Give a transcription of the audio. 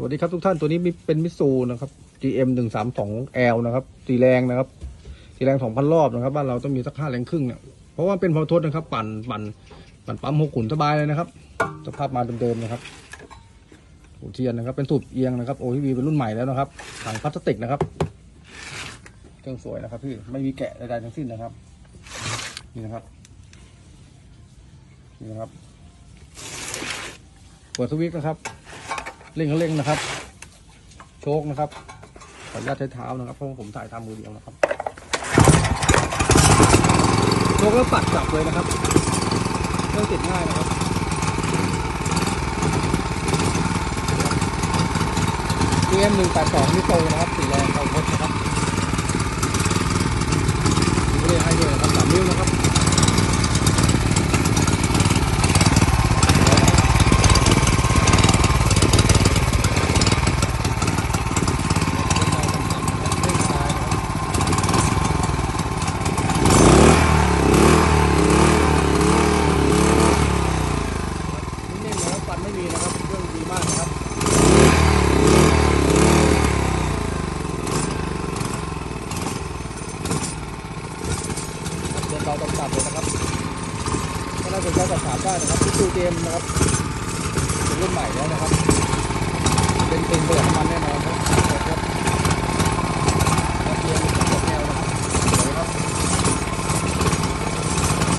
สวัสดีครับทุกท่านตัวนี้เป็นมิสูนะครับ GM หนึ่งสามสอง L นะครับสีแรงนะครับสีแรงสองพันรอบนะครับ บ้านเราต้องมีสักห้าแรงครึ่งเนี่ยเพราะว่าเป็นพอทดนะครับ ปั่นปั่นปั่นปั๊มหกขุนสบายเลยนะครับสภาพมาเดิมๆนะครับหูเทียนนะครับ เป็นสูบเอียงนะครับ OTV เป็นรุ่นใหม่แล้วนะครับถังพลาสติกนะครับ เครื่องสวยนะครับพี่ไม่มีแกะใดๆทั้งสิ้นนะครับ นี่นะครับนี่นะครับเปิดสวิตช์นะครับ เร่งก็เร่งนะครับ โชคนะครับขออนุญาตใช้เท้านะครับเพราะผมถ่ายทำมือเดียวนะครับโชคแล้วปัดกลับเลยนะครับเครื่องติดง่ายนะครับเอ็มหนึ่งแปดสองมิโตนะครับสีแรงเขาพดนะครับมีเรียให้ด้วยนะครับสามนิ้วนะครับ นิ่มๆนะครับฟันไม่มีนะครับเครื่องดีมากนะครับเดินเบาตำตับเลยนะครับถ้าน่าสนใจสอบถามได้นะครับที่ตูเกมนะครับเป็นรุ่นใหม่แล้วนะครับ